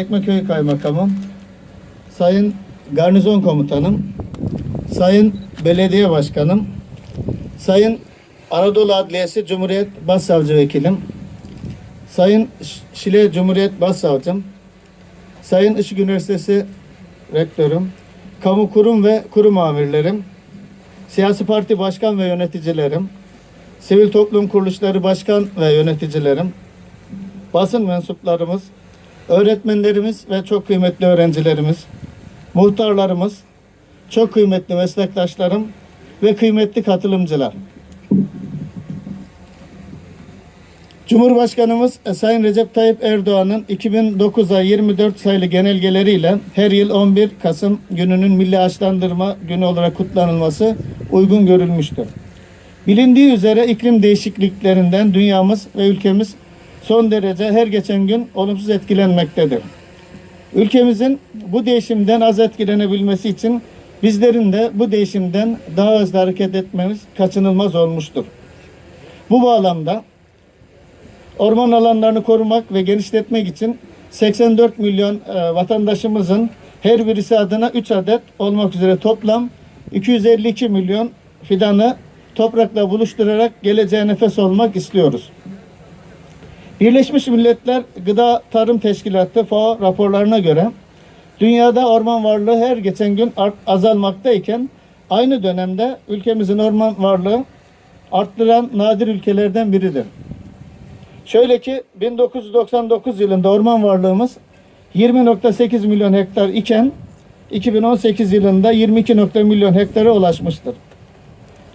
Çekmeköy Kaymakamım, Sayın Garnizon Komutanım, Sayın Belediye Başkanım, Sayın Anadolu Adliyesi Cumhuriyet Başsavcı Vekilim, Sayın Şile Cumhuriyet Başsavcım, Sayın Işık Üniversitesi Rektörüm, kamu kurum ve kurum amirlerim, siyasi parti başkan ve yöneticilerim, sivil toplum kuruluşları başkan ve yöneticilerim, basın mensuplarımız, öğretmenlerimiz ve çok kıymetli öğrencilerimiz, muhtarlarımız, çok kıymetli meslektaşlarım ve kıymetli katılımcılar. Cumhurbaşkanımız Sayın Recep Tayyip Erdoğan'ın 2009'a 24 sayılı genelgeleriyle her yıl 11 Kasım gününün milli ağaçlandırma günü olarak kutlanılması uygun görülmüştür. Bilindiği üzere iklim değişikliklerinden dünyamız ve ülkemiz son derece her geçen gün olumsuz etkilenmektedir. Ülkemizin bu değişimden az etkilenebilmesi için bizlerin de bu değişimden daha hızlı hareket etmemiz kaçınılmaz olmuştur. Bu bağlamda orman alanlarını korumak ve genişletmek için 84 milyon e, vatandaşımızın her birisi adına 3 adet olmak üzere toplam 252 milyon fidanı toprakla buluşturarak geleceğe nefes olmak istiyoruz. Birleşmiş Milletler Gıda Tarım Teşkilatı FAO raporlarına göre dünyada orman varlığı her geçen gün azalmaktayken aynı dönemde ülkemizin orman varlığı arttıran nadir ülkelerden biridir. Şöyle ki 1999 yılında orman varlığımız 20.8 milyon hektar iken 2018 yılında 22. milyon hektara ulaşmıştır.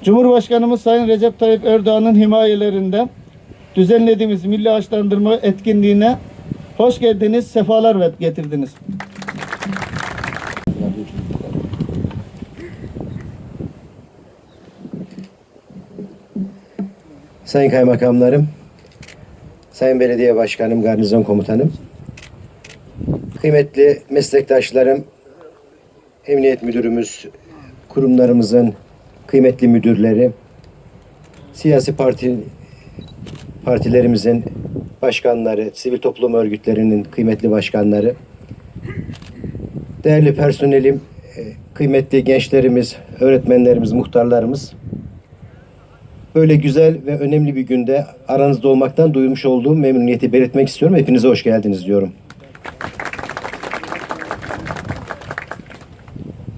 Cumhurbaşkanımız Sayın Recep Tayyip Erdoğan'ın himayelerinde düzenlediğimiz milli ağaçlandırma etkinliğine hoş geldiniz, sefalar getirdiniz. Sayın Kaymakamlarım, Sayın Belediye Başkanım, Garnizon Komutanım, kıymetli meslektaşlarım, Emniyet Müdürümüz, kurumlarımızın kıymetli müdürleri, siyasi parti partilerimizin başkanları, sivil toplum örgütlerinin kıymetli başkanları, değerli personelim, e, kıymetli gençlerimiz, öğretmenlerimiz, muhtarlarımız, Böyle güzel ve önemli bir günde aranızda olmaktan duymuş olduğum memnuniyeti belirtmek istiyorum. Hepinize hoş geldiniz diyorum.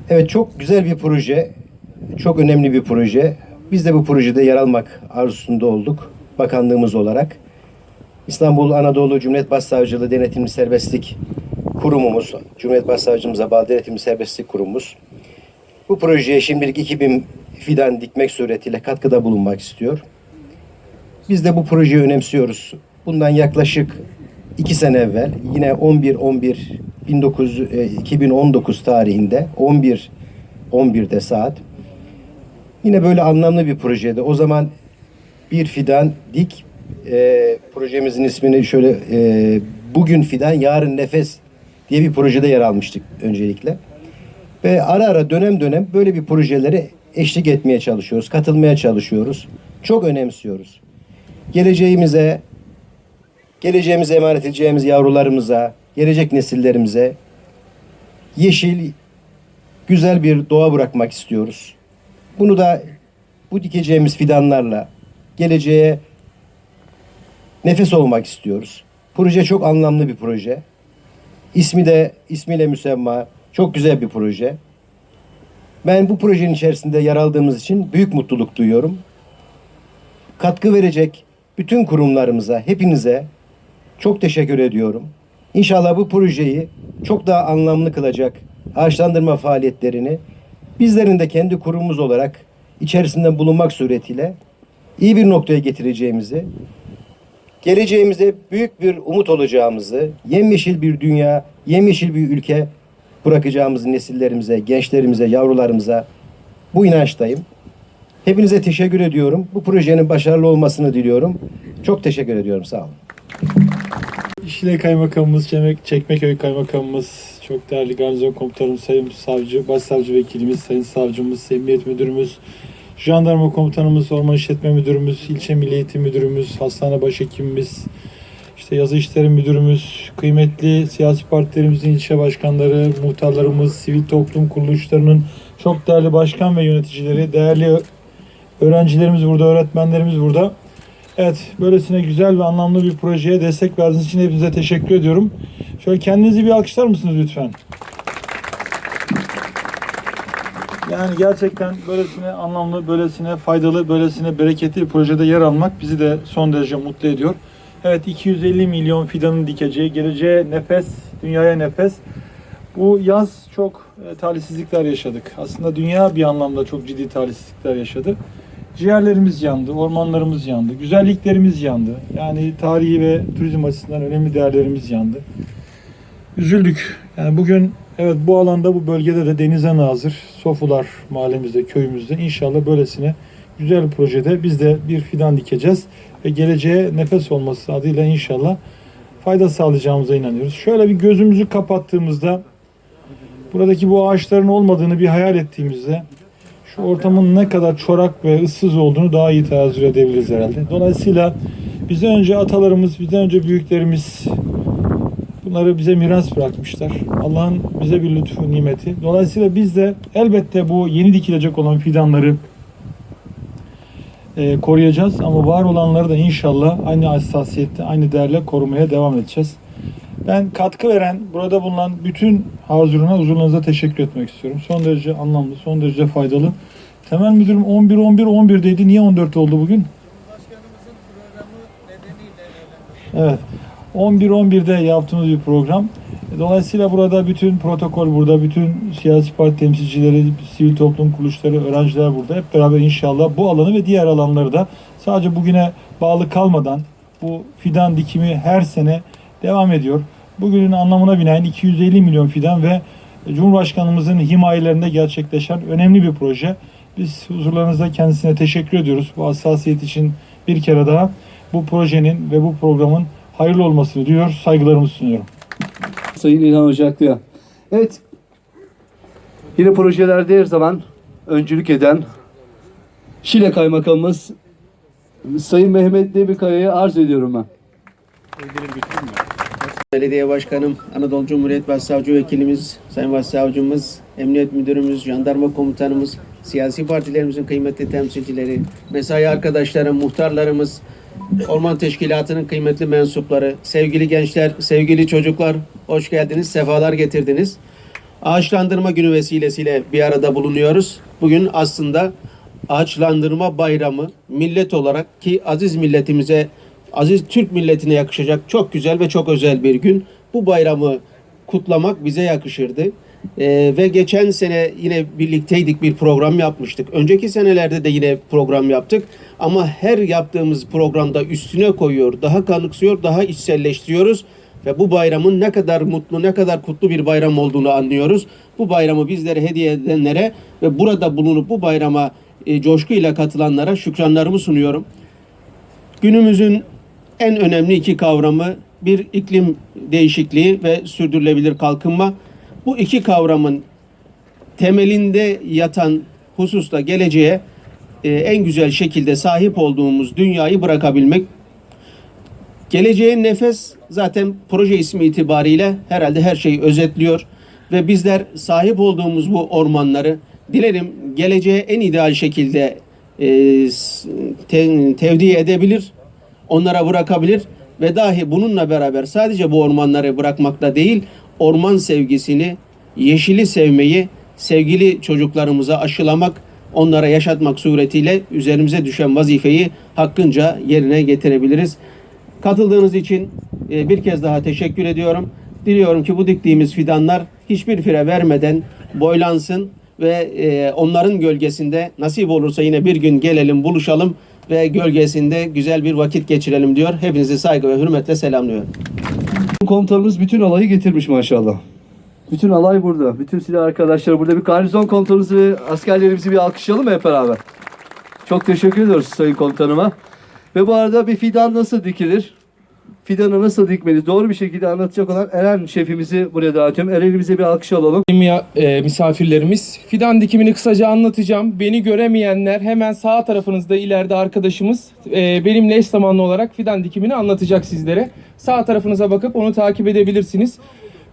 Evet çok güzel bir proje. Çok önemli bir proje. Biz de bu projede yer almak arzusunda olduk. Bakanlığımız olarak. İstanbul Anadolu Cumhuriyet Başsavcılığı Denetimli Serbestlik Kurumumuz, Cumhuriyet Başsavcımıza bağlı Denetimli Serbestlik Kurumumuz bu projeye şimdilik 2000 fidan dikmek suretiyle katkıda bulunmak istiyor. Biz de bu projeyi önemsiyoruz. Bundan yaklaşık iki sene evvel yine 11 11 19 e, 2019 tarihinde 11 11'de saat yine böyle anlamlı bir projede o zaman bir fidan dik e, projemizin ismini şöyle e, bugün fidan yarın nefes diye bir projede yer almıştık öncelikle. Ve ara ara dönem dönem böyle bir projelere eşlik etmeye çalışıyoruz, katılmaya çalışıyoruz. Çok önemsiyoruz. Geleceğimize, geleceğimize emanet edeceğimiz yavrularımıza, gelecek nesillerimize yeşil, güzel bir doğa bırakmak istiyoruz. Bunu da bu dikeceğimiz fidanlarla geleceğe nefes olmak istiyoruz. Proje çok anlamlı bir proje. İsmi de ismiyle müsemma. Çok güzel bir proje. Ben bu projenin içerisinde yer aldığımız için büyük mutluluk duyuyorum. Katkı verecek bütün kurumlarımıza, hepinize çok teşekkür ediyorum. İnşallah bu projeyi çok daha anlamlı kılacak ağaçlandırma faaliyetlerini bizlerin de kendi kurumumuz olarak içerisinde bulunmak suretiyle iyi bir noktaya getireceğimizi, geleceğimize büyük bir umut olacağımızı, yemyeşil bir dünya, yemyeşil bir ülke bırakacağımız nesillerimize, gençlerimize, yavrularımıza bu inançtayım. Hepinize teşekkür ediyorum. Bu projenin başarılı olmasını diliyorum. Çok teşekkür ediyorum. Sağ olun. İşle Kaymakamımız, Çemek, Çekmeköy Kaymakamımız, çok değerli garnizon komutanımız, sayın savcı, başsavcı vekilimiz, sayın savcımız, emniyet müdürümüz, jandarma komutanımız, orman işletme müdürümüz, ilçe milli eğitim müdürümüz, hastane başhekimimiz, işte yazı işleri müdürümüz, kıymetli siyasi partilerimizin ilçe başkanları, muhtarlarımız, sivil toplum kuruluşlarının çok değerli başkan ve yöneticileri, değerli öğrencilerimiz burada, öğretmenlerimiz burada. Evet, böylesine güzel ve anlamlı bir projeye destek verdiğiniz için hepinize teşekkür ediyorum. Şöyle kendinizi bir alkışlar mısınız lütfen? Yani gerçekten böylesine anlamlı, böylesine faydalı, böylesine bereketli bir projede yer almak bizi de son derece mutlu ediyor. Evet 250 milyon fidanın dikeceği, geleceğe nefes, dünyaya nefes. Bu yaz çok e, talihsizlikler yaşadık. Aslında dünya bir anlamda çok ciddi talihsizlikler yaşadı. Ciğerlerimiz yandı, ormanlarımız yandı, güzelliklerimiz yandı. Yani tarihi ve turizm açısından önemli değerlerimiz yandı. Üzüldük. Yani bugün evet bu alanda bu bölgede de denize nazır Sofular mahallemizde, köyümüzde inşallah böylesine güzel projede biz de bir fidan dikeceğiz ve geleceğe nefes olması adıyla inşallah fayda sağlayacağımıza inanıyoruz. Şöyle bir gözümüzü kapattığımızda buradaki bu ağaçların olmadığını bir hayal ettiğimizde şu ortamın ne kadar çorak ve ıssız olduğunu daha iyi tezahür edebiliriz herhalde. Dolayısıyla bizden önce atalarımız, bizden önce büyüklerimiz bunları bize miras bırakmışlar. Allah'ın bize bir lütfu, nimeti. Dolayısıyla biz de elbette bu yeni dikilecek olan fidanları e, koruyacağız ama var olanları da inşallah aynı hassasiyette, aynı değerle korumaya devam edeceğiz. Ben katkı veren, burada bulunan bütün hazırına, huzurlarınıza teşekkür etmek istiyorum. Son derece anlamlı, son derece faydalı. Temel müdürüm 11 11 11'deydi. Niye 14 oldu bugün? Başkanımızın programı nedeniyle Evet. 11-11'de yaptığımız bir program. Dolayısıyla burada bütün protokol burada, bütün siyasi parti temsilcileri, sivil toplum kuruluşları, öğrenciler burada. Hep beraber inşallah bu alanı ve diğer alanları da sadece bugüne bağlı kalmadan bu fidan dikimi her sene devam ediyor. Bugünün anlamına binaen 250 milyon fidan ve Cumhurbaşkanımızın himayelerinde gerçekleşen önemli bir proje. Biz huzurlarınızda kendisine teşekkür ediyoruz. Bu hassasiyet için bir kere daha bu projenin ve bu programın hayırlı olmasını diliyor, saygılarımı sunuyorum. Sayın İlhan Ocaklı'ya. Evet. Yine projelerde her zaman öncülük eden Şile Kaymakamımız Sayın Mehmet Demirkaya'ya arz ediyorum ben. Belediye Başkanım, Anadolu Cumhuriyet Başsavcı Vekilimiz, Sayın Başsavcımız, Emniyet Müdürümüz, Jandarma Komutanımız, siyasi partilerimizin kıymetli temsilcileri, mesai arkadaşlarım, muhtarlarımız, Orman Teşkilatı'nın kıymetli mensupları, sevgili gençler, sevgili çocuklar, hoş geldiniz, sefalar getirdiniz. Ağaçlandırma günü vesilesiyle bir arada bulunuyoruz. Bugün aslında ağaçlandırma bayramı millet olarak ki aziz milletimize, aziz Türk milletine yakışacak çok güzel ve çok özel bir gün. Bu bayramı kutlamak bize yakışırdı. Ee, ve geçen sene yine birlikteydik bir program yapmıştık. Önceki senelerde de yine program yaptık. Ama her yaptığımız programda üstüne koyuyor, daha kanıksıyor, daha içselleştiriyoruz. Ve bu bayramın ne kadar mutlu, ne kadar kutlu bir bayram olduğunu anlıyoruz. Bu bayramı bizlere hediye edenlere ve burada bulunup bu bayrama e, coşkuyla katılanlara şükranlarımı sunuyorum. Günümüzün en önemli iki kavramı bir iklim değişikliği ve sürdürülebilir kalkınma. Bu iki kavramın temelinde yatan hususta geleceğe e, en güzel şekilde sahip olduğumuz dünyayı bırakabilmek. Geleceğin nefes zaten proje ismi itibariyle herhalde her şeyi özetliyor ve bizler sahip olduğumuz bu ormanları dilerim geleceğe en ideal şekilde e, te- tevdi edebilir, onlara bırakabilir ve dahi bununla beraber sadece bu ormanları bırakmakta değil, orman sevgisini, yeşili sevmeyi sevgili çocuklarımıza aşılamak, onlara yaşatmak suretiyle üzerimize düşen vazifeyi hakkınca yerine getirebiliriz. Katıldığınız için e, bir kez daha teşekkür ediyorum. Diliyorum ki bu diktiğimiz fidanlar hiçbir fire vermeden boylansın ve e, onların gölgesinde nasip olursa yine bir gün gelelim buluşalım ve gölgesinde güzel bir vakit geçirelim diyor. Hepinizi saygı ve hürmetle selamlıyorum. Komutanımız bütün alayı getirmiş maşallah. Bütün alay burada. Bütün silah arkadaşları burada. Bir garnizon komutanımızı ve askerlerimizi bir alkışlayalım mı hep beraber? Çok teşekkür ediyoruz Sayın Komutanıma. Ve bu arada bir fidan nasıl dikilir? Fidanı nasıl dikmeli doğru bir şekilde anlatacak olan Eren şefimizi buraya davetim. Eren'imize bir alkış alalım. E, misafirlerimiz. Fidan dikimini kısaca anlatacağım. Beni göremeyenler hemen sağ tarafınızda ileride arkadaşımız e, benimle eş zamanlı olarak fidan dikimini anlatacak sizlere. Sağ tarafınıza bakıp onu takip edebilirsiniz.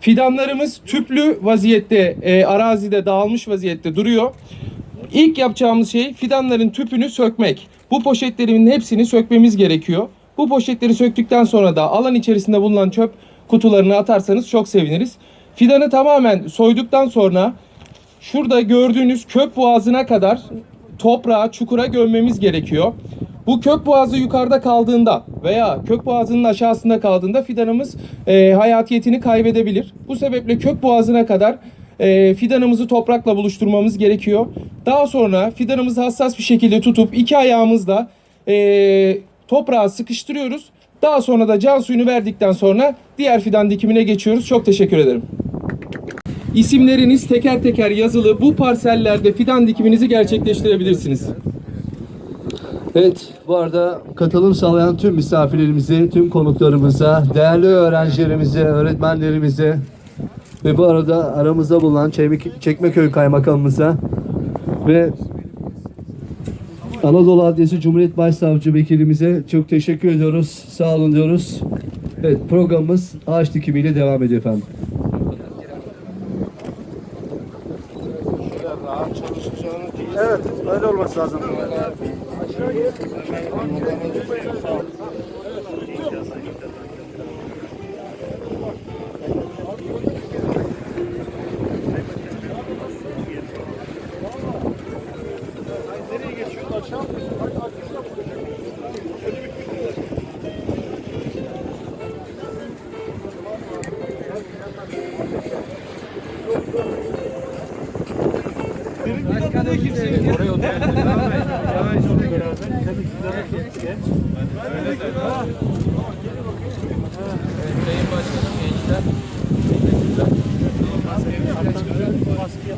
Fidanlarımız tüplü vaziyette, e, arazide dağılmış vaziyette duruyor. İlk yapacağımız şey fidanların tüpünü sökmek. Bu poşetlerin hepsini sökmemiz gerekiyor. Bu poşetleri söktükten sonra da alan içerisinde bulunan çöp kutularını atarsanız çok seviniriz. Fidanı tamamen soyduktan sonra şurada gördüğünüz kök boğazına kadar toprağa, çukura gömmemiz gerekiyor. Bu kök boğazı yukarıda kaldığında veya kök boğazının aşağısında kaldığında fidanımız e, hayatiyetini kaybedebilir. Bu sebeple kök boğazına kadar e, fidanımızı toprakla buluşturmamız gerekiyor. Daha sonra fidanımızı hassas bir şekilde tutup iki ayağımızla e, toprağa sıkıştırıyoruz. Daha sonra da can suyunu verdikten sonra diğer fidan dikimine geçiyoruz. Çok teşekkür ederim. İsimleriniz teker teker yazılı bu parsellerde fidan dikiminizi gerçekleştirebilirsiniz. Evet, bu arada katılım sağlayan tüm misafirlerimize, tüm konuklarımıza, değerli öğrencilerimize, öğretmenlerimize ve bu arada aramızda bulunan Çekmek- Çekmeköy Kaymakamımıza ve Anadolu Adliyesi Cumhuriyet Başsavcı Vekilimize çok teşekkür ediyoruz. Sağ olun diyoruz. Evet, programımız ağaç dikimiyle devam ediyor efendim. Evet, öyle olması lazım.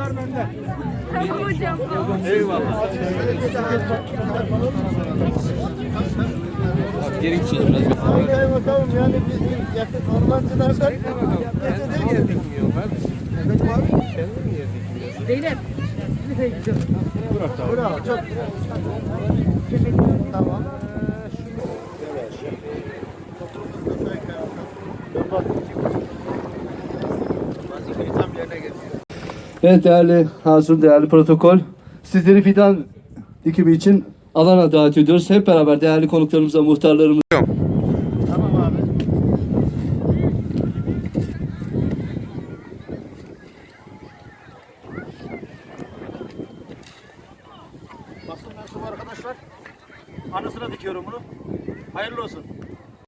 Çaylar bende. Tamam hocam. Eyvallah. Arkaya bakalım yani biz yakın ormancılardan Kendi yer dikmiyor kardeşim. Efendim abi? Kendi mi yer dikmiyor? Bravo, çok Tamam. Vazifeyi Evet değerli Hazır, değerli protokol. Sizleri fidan dikimi için alana davet ediyoruz. Hep beraber değerli konuklarımıza, muhtarlarımıza